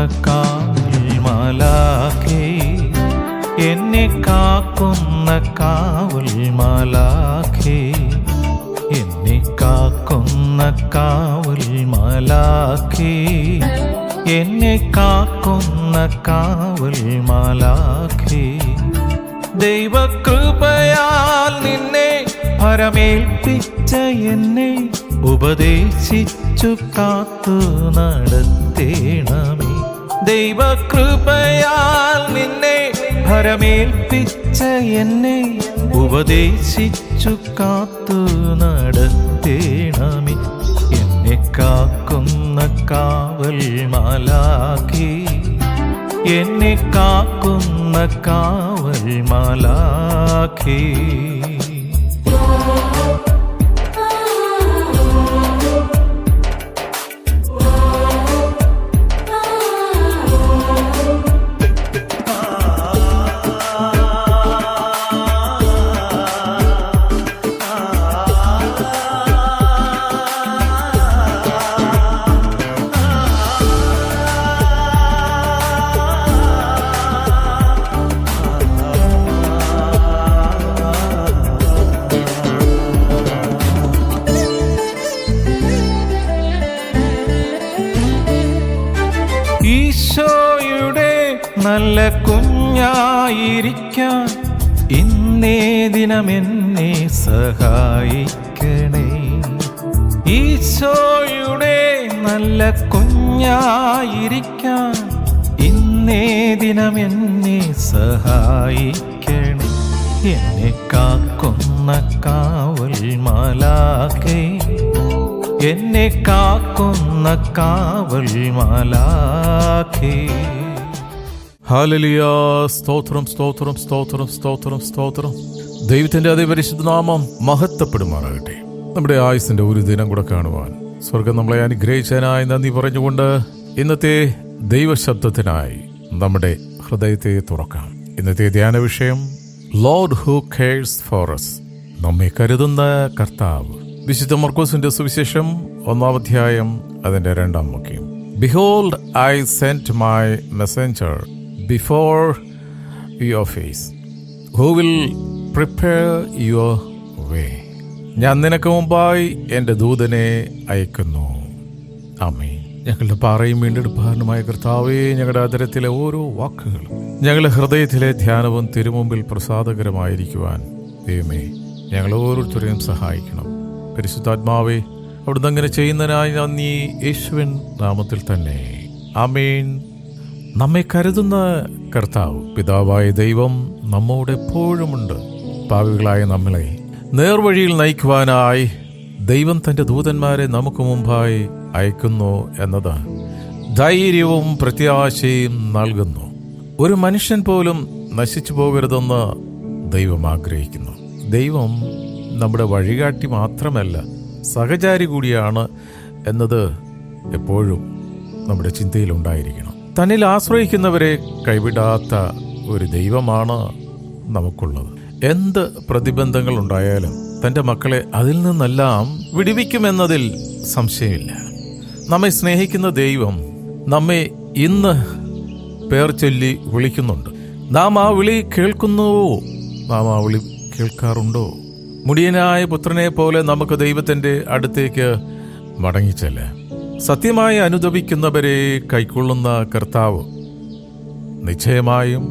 മറക്കാൽ മലാഖേ എന്നെ കാക്കുന്ന കാവൽ മലാഖേ എന്നെ കാക്കുന്ന കാവൽ മലാഖേ എന്നെ കാക്കുന്ന കാവൽ മലാഖേ. ദൈവകൃപയാൽ നിന്നെ ഭരമേൽപ്പിച്ച എന്നെ ഉപദേശിച്ചു കാത്തു നടത്തേണമേ. ദൈവകൃപയാൽ നിന്നെ ഭരമേൽപ്പിച്ച എന്നെ ഉപദേശിച്ചു കാത്തു നടത്തേണമേ. എന്നെ കാക്കുന്ന കാവൽ മാലാഖേ. എന്നെ കാക്കുന്ന കാവൽ മാലാഖേ. കുഞ്ഞായിരിക്കാൻ ഇന്നേ ദിനം എന്നെ സഹായിക്കണേ. ഈശോയുടെ നല്ല കുഞ്ഞായിരിക്കാൻ ഇന്നേ ദിനം എന്നെ സഹായിക്കണേ. എന്നെ കാക്കുന്ന കാവൽ മാലാക്കേ എന്നെ കാക്കുന്ന കാവൽ മാലാഖേ. ഹാലലിയ. സ്തോത്രം സ്തോത്രം സ്തോത്രം സ്തോത്രം സ്തോത്രം. ദൈവത്തിന്റെ അതേ പരിശുദ്ധ നാമം മഹത്വപ്പെടുമാറാകട്ടെ. നമ്മുടെ ആയുസിന്റെ ഒരു ദിനം കൂടെ കാണുവാൻ സ്വർഗം നമ്മളെ അനുഗ്രഹിച്ചതിനായി നന്ദി പറഞ്ഞുകൊണ്ട് ഇന്നത്തെ ദൈവശബ്ദത്തിനായി നമ്മുടെ ഹൃദയത്തെ തുറക്കാം. ഇന്നത്തെ ധ്യാന വിഷയം ലോർഡ് ഹു കെയർസ് us. നമ്മെ കരുതുന്ന കർത്താവ്. വിശുദ്ധ മർക്കോസിന്റെ സുവിശേഷം ഒന്നാം അധ്യായം അതിന്റെ രണ്ടാം വാക്യം. Behold I sent my messenger before your face who will prepare your way ഞാൻ നിനക്ക് മുമ്പായി എന്റെ ദൂതനെ അയക്കുന്നു. അമ്മേ ഞങ്ങളുടെ പാറയും വീണ്ടെടുപ്പാരനുമായ കർത്താവേ ഞങ്ങളുടെ അതരത്തിലെ ഓരോ വാക്കുകളും ഞങ്ങളുടെ ഹൃദയത്തിലെ ധ്യാനവും തിരുമുമ്പിൽ പ്രസാദകരമായിരിക്കുവാൻ ദൈവമേ ഞങ്ങൾ ഓരോരുത്തരെയും സഹായിക്കണം. പരിശുദ്ധാത്മാവേ അവിടുന്ന് അങ്ങനെ ചെയ്യുന്നതിനായി നന്ദി. യേശുവൻ നാമത്തിൽ തന്നെ. ആമേൻ. നമ്മെ കരുതുന്ന കർത്താവ് പിതാവായ ദൈവം നമ്മോട് എപ്പോഴുമുണ്ട് പാവികളായ നമ്മളെ നേർവഴിയിൽ നയിക്കുവാനായി ദൈവം തന്റെ ദൂതന്മാരെ നമുക്ക് മുമ്പായി അയക്കുന്നു എന്നത് ധൈര്യവും പ്രത്യാശയും നൽകുന്നു. ഒരു മനുഷ്യൻ പോലും നശിച്ചു പോകരുതെന്ന് ദൈവം ആഗ്രഹിക്കുന്നു. ദൈവം നമ്മുടെ വഴികാട്ടി മാത്രമല്ല സഹചാരി കൂടിയാണ് എന്നത് എപ്പോഴും നമ്മുടെ ചിന്തയിലുണ്ടായിരിക്കണം. തന്നിൽ ആശ്രയിക്കുന്നവരെ കൈവിടാത്ത ഒരു ദൈവമാണ് നമുക്കുള്ളത്. എന്ത് പ്രതിബന്ധങ്ങൾ ഉണ്ടായാലും തന്റെ മക്കളെ അതിൽ നിന്നെല്ലാം വിടിവിക്കുമെന്നതിൽ സംശയമില്ല. നമ്മെ സ്നേഹിക്കുന്ന ദൈവം നമ്മെ ഇന്ന് പേർ ചൊല്ലി വിളിക്കുന്നുണ്ട്. നാം ആ വിളി കേൾക്കുന്നുവോ? നാം ആ വിളി കേൾക്കാറുണ്ടോ? മുടിയനായ പുത്രനെ പോലെ നമുക്ക് ദൈവത്തിന്റെ അടുത്തേക്ക് മടങ്ങിച്ചല്ല. സത്യമായി അനുദപിക്കുന്നവരെ കൈക്കൊള്ളുന്ന കർത്താവ് നിശ്ചയമായും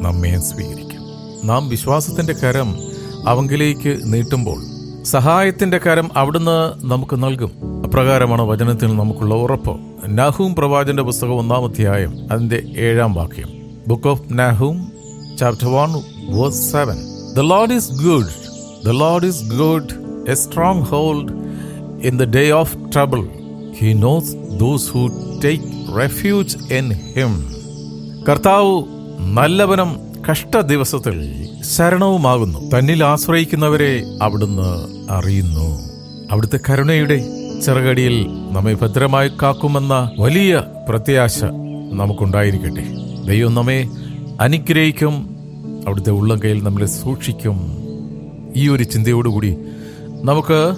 നമ്മെ സ്വീകരിക്കും. നാം വിശ്വാസത്തിന്റെ കരം അവങ്കിലേക്ക് നീട്ടുമ്പോൾ സഹായത്തിന്റെ കരം അവിടുന്ന് നമുക്ക് നൽകും. അപ്രകാരമാണ് വചനത്തിൽ നമുക്കുള്ള ഉറപ്പ്. നാഹൂം പ്രവാചന്റെ പുസ്തകം ഒന്നാം അധ്യായം അതിന്റെ ഏഴാം വാക്യം. Book of Nahum chapter one verse seven the lord is good the lord is good a stronghold in the day of trouble he knows those who take refuge in him കർത്താവ് നല്ലവനും കഷ്ട ദിവസത്തിൽ ശരണവുമാകുന്നു. തന്നിൽ ആശ്രയിക്കുന്നവരെ അവിടുന്ന് അറിയുന്നു. അവിടുത്തെ കരുണയുടെ ചെറുകടിയിൽ നമ്മെ ഭദ്രമായി കാക്കുമെന്ന വലിയ പ്രത്യാശ നമുക്കുണ്ടായിരിക്കട്ടെ. ദൈവം നമ്മെ അനുഗ്രഹിക്കും. അവിടുത്തെ ഉള്ളം കയ്യിൽ നമ്മളെ സൂക്ഷിക്കും. ഈ ഒരു ചിന്തയോടുകൂടി നമുക്ക്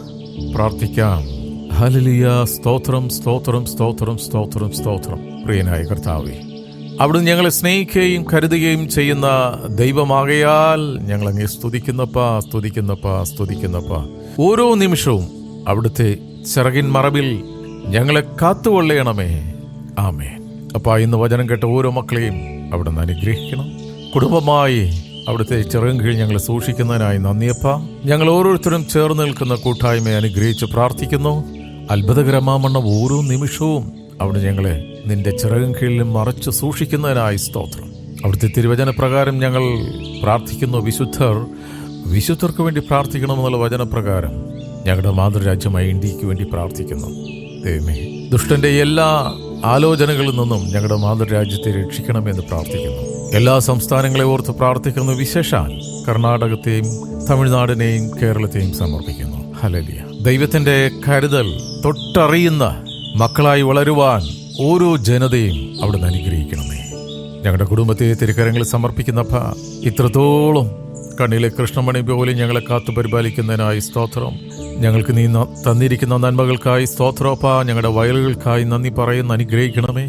പ്രാർത്ഥിക്കാം. ഹലലിയ സ്തോത്രം സ്തോത്രം സ്തോത്രം സ്തോത്രം സ്തോത്രം. പ്രിയനായ കർത്താവേ അവിടുന്ന് ഞങ്ങളെ സ്നേഹിക്കുകയും കരുതുകയും ചെയ്യുന്ന ദൈവമാകയാൽ ഞങ്ങൾ അങ്ങേ സ്തുതിക്കുന്നപ്പ സ്തുതിക്കുന്നപ്പ സ്തുതിക്കുന്നപ്പ. ഓരോ നിമിഷവും അവിടുത്തെ ചിറകിൻ മറവിൽ ഞങ്ങളെ കാത്തുകൊള്ളയണമേ ആമേ അപ്പ ഇന്ന് വചനം കേട്ട ഓരോ മക്കളെയും അവിടുന്ന് അനുഗ്രഹിക്കണം. കുടുംബമായി അവിടുത്തെ ചെറുകം കീഴിൽ ഞങ്ങളെ സൂക്ഷിക്കുന്നതിനായി നന്ദിയപ്പ. ഞങ്ങൾ ഓരോരുത്തരും ചേർന്ന് നിൽക്കുന്ന കൂട്ടായ്മയെ അനുഗ്രഹിച്ച് പ്രാർത്ഥിക്കുന്നു. അത്ഭുതകരമാമണ്ണം ഓരോ നിമിഷവും അവിടെ ഞങ്ങളെ നിന്റെ ചിറകും കീഴിലും മറച്ച് സൂക്ഷിക്കുന്നതിനായി സ്തോത്രം. അവിടുത്തെ തിരുവചന പ്രകാരം ഞങ്ങൾ പ്രാർത്ഥിക്കുന്നു വിശുദ്ധർ വിശുദ്ധർക്ക് വേണ്ടി പ്രാർത്ഥിക്കണമെന്നുള്ള വചനപ്രകാരം ഞങ്ങളുടെ മാതൃരാജ്യമായ ഇന്ത്യയ്ക്ക് വേണ്ടി പ്രാർത്ഥിക്കുന്നു. ദൈവമേ ദുഷ്ടന്റെ എല്ലാ ആലോചനകളിൽ നിന്നും ഞങ്ങളുടെ മാതൃരാജ്യത്തെ രക്ഷിക്കണമെന്ന് പ്രാർത്ഥിക്കുന്നു. എല്ലാ സംസ്ഥാനങ്ങളെ ഓർത്ത് പ്രാർത്ഥിക്കുന്നു വിശേഷാൽ. കർണാടകത്തെയും തമിഴ്നാടിനെയും കേരളത്തെയും സമർപ്പിക്കുന്നു. ഹലലിയ ദൈവത്തിന്റെ കരുതൽ തൊട്ടറിയുന്ന മക്കളായി വളരുവാൻ ഓരോ ജനതയും അവിടുന്ന് അനുഗ്രഹിക്കണമേ. ഞങ്ങളുടെ കുടുംബത്തെ തിരുക്കരങ്ങളിൽ സമർപ്പിക്കുന്നപ്പ ഇത്രത്തോളം കണ്ണിലെ കൃഷ്ണമണി പോലെ ഞങ്ങളെ കാത്തു പരിപാലിക്കുന്നതിനായി സ്തോത്രം. ഞങ്ങൾക്ക് നീ തന്നിരിക്കുന്ന നന്മകൾക്കായി സ്തോത്രോപ്പ ഞങ്ങളുടെ വയലുകൾക്കായി നന്ദി പറയുന്ന അനുഗ്രഹിക്കണമേ.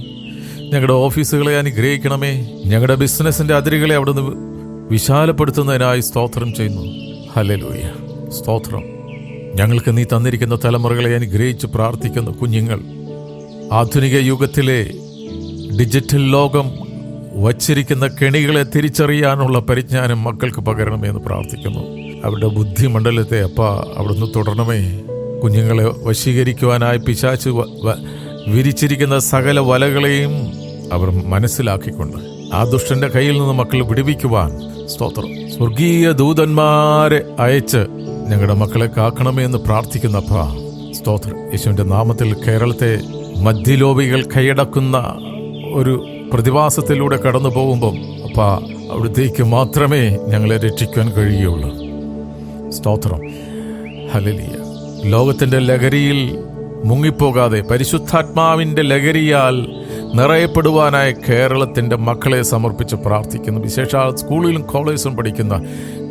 ഞങ്ങളുടെ ഓഫീസുകളെ അനുഗ്രഹിക്കണമേ. ഞങ്ങളുടെ ബിസിനസിന്റെ അതിരുകളെ അവിടുന്ന് വിശാലപ്പെടുത്തുന്നതിനായി സ്തോത്രം ചെയ്യുന്നു. ഹലലൂയ സ്തോത്രം. ഞങ്ങൾക്ക് നീ തന്നിരിക്കുന്ന തലമുറകളെ അനുഗ്രഹിച്ച് പ്രാർത്ഥിക്കുന്നു കുഞ്ഞുങ്ങൾ. ആധുനിക യുഗത്തിലെ ഡിജിറ്റൽ ലോകം വച്ചിരിക്കുന്ന കെണികളെ തിരിച്ചറിയാനുള്ള പരിജ്ഞാനം മക്കൾക്ക് പകരണമെന്ന് പ്രാർത്ഥിക്കുന്നു. അവരുടെ ബുദ്ധിമണ്ഡലത്തെ അപ്പ അവിടുന്ന് തുടരണമേ. കുഞ്ഞുങ്ങളെ വശീകരിക്കുവാനായി പിശാച്ച് വിരിച്ചിരിക്കുന്ന സകല വലകളെയും അവർ മനസ്സിലാക്കിക്കൊണ്ട് ആ ദുഷ്ടന്റെ കയ്യിൽ നിന്ന് മക്കൾ വിടുവിക്കുവാൻ സ്തോത്രം. സ്വർഗീയ ദൂതന്മാരെ അയച്ച് ഞങ്ങളുടെ മക്കളെ കാക്കണമേ എന്ന് പ്രാർത്ഥിക്കുന്ന അപ്പ സ്തോത്രം. യേശുവിന്റെ നാമത്തിൽ കേരളത്തെ മധ്യലോപികൾ കൈയടക്കുന്ന ഒരു പ്രതിഭാസത്തിലൂടെ കടന്നു പോകുമ്പം അപ്പ അവിടുത്തേക്ക് മാത്രമേ ഞങ്ങളെ രക്ഷിക്കാൻ കഴിയുള്ളൂ സ്തോത്രം. ഹലലിയ ലോകത്തിന്റെ ലഹരിയിൽ മുങ്ങിപ്പോകാതെ പരിശുദ്ധാത്മാവിന്റെ ലഹരിയാൽ നിറയപ്പെടുവാനായി കേരളത്തിന്റെ മക്കളെ സമർപ്പിച്ച് പ്രാർത്ഥിക്കുന്നു. വിശേഷാൽ സ്കൂളിലും കോളേജിലും പഠിക്കുന്ന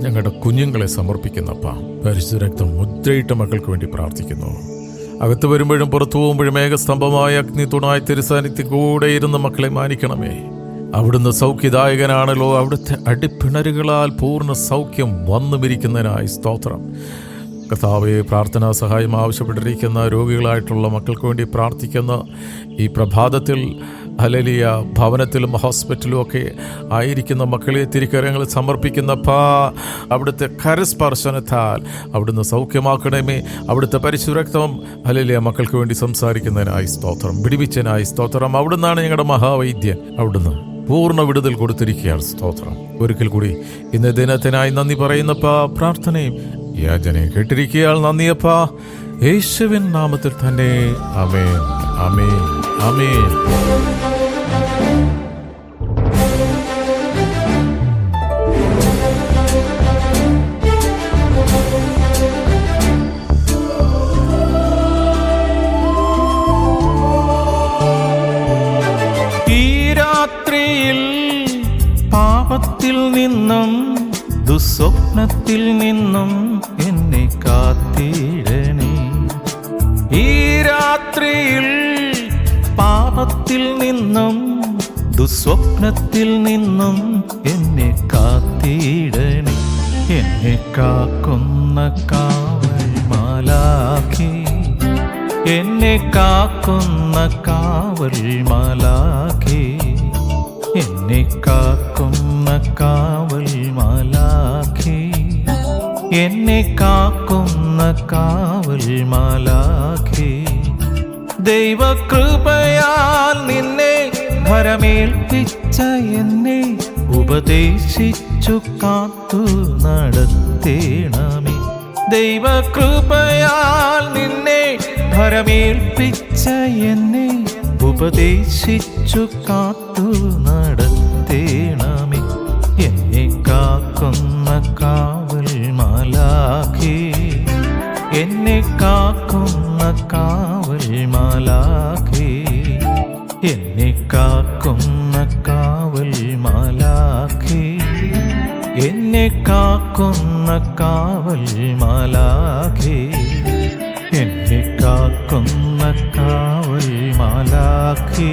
ഞങ്ങളുടെ കുഞ്ഞുങ്ങളെ സമർപ്പിക്കുന്നപ്പ. പരിശുദ്ധ രക്തം മുദ്രയിട്ട മക്കൾക്ക് വേണ്ടി പ്രാർത്ഥിക്കുന്നു. അകത്ത് വരുമ്പോഴും പുറത്തു പോകുമ്പോഴും ഏകസ്തംഭമായ അഗ്നി തുണായി തിരുസാന്നിധ്യം കൂടെ ഇരുന്ന് മക്കളെ മാനിക്കണമേ. അവിടുന്ന് സൗഖ്യദായകനാണല്ലോ. അവിടുത്തെ അടിപ്പിണരുകളാൽ പൂർണ സൗഖ്യം വന്നുമിരിക്കുന്നതിനായി സ്തോത്രം. കർത്താവെ പ്രാർത്ഥനാ സഹായം ആവശ്യപ്പെട്ടിരിക്കുന്ന രോഗികളായിട്ടുള്ള മക്കൾക്ക് വേണ്ടി പ്രാർത്ഥിക്കുന്ന ഈ പ്രഭാതത്തിൽ ഹലലിയ ഭവനത്തിലും ഹോസ്പിറ്റലും ഒക്കെ ആയിരിക്കുന്ന മക്കളെ തിരിക്കരങ്ങൾ സമർപ്പിക്കുന്ന പാ അവിടുത്തെ കരസ്പർശനത്താൽ അവിടുന്ന് സൗഖ്യമാക്കണമേ. അവിടുത്തെ പരിശുരക്തം ഹലലിയ മക്കൾക്ക് വേണ്ടി സംസാരിക്കുന്നതിനായി സ്തോത്രം വിടിവിച്ചതിനായി സ്തോത്രം. അവിടുന്നാണ് ഞങ്ങളുടെ മഹാവൈദ്യൻ അവിടുന്ന് പൂർണ വിടുതൽ കൊടുത്തിരിക്കുകയാണ് സ്തോത്രം. ഒരിക്കൽ കൂടി ഇന്ന് ദിനത്തിനായി നന്ദി പറയുന്നപ്പാ പ്രാർത്ഥനയും യാചനയും കേട്ടിരിക്കുകയാൽ നന്ദിയപ്പാ. യേശുവിൻ നാമത്തിൽ തന്നെ. അമേൻ ഈ രാത്രിയിൽ പാപത്തിൽ നിന്നും ദുസ്വപ്നത്തിൽ നിന്നും എന്നെ കാത്തിടണേ. ഈ രാത്രിയിൽ പാപത്തിൽ നിന്നും ദുസ്വപ്നത്തിൽ നിന്നും എന്നെ കാത്തിടണേ. എന്നെ കാക്കുന്ന കാവൽ മാലാഖി എന്നെ കാക്കുന്ന കാവൽ മാലാഖി എന്നെ കാക്കുന്ന കാവൽ മാലാഖേ എന്നെ കാക്കുന്ന കാവൽ മാലാഖേ. ദൈവകൃപയാൽ നിന്നെ ഭരമേൽപ്പിച്ച എന്നെ ഉപദേശിച്ചു കാത്തു നടത്തേണമേ. ദൈവകൃപയാൽ നിന്നെ ഭരമേൽപ്പിച്ച എന്നെ ഉപദേശിച്ചു കാത്തു നടത്തേണമേ കാക്കുന്ന കാവൽ മാലാഖേ. എന്നെ കാക്കുന്ന കാവൽ മാലാഖേ.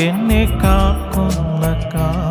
എന്നെ കാക്കുന്ന കാ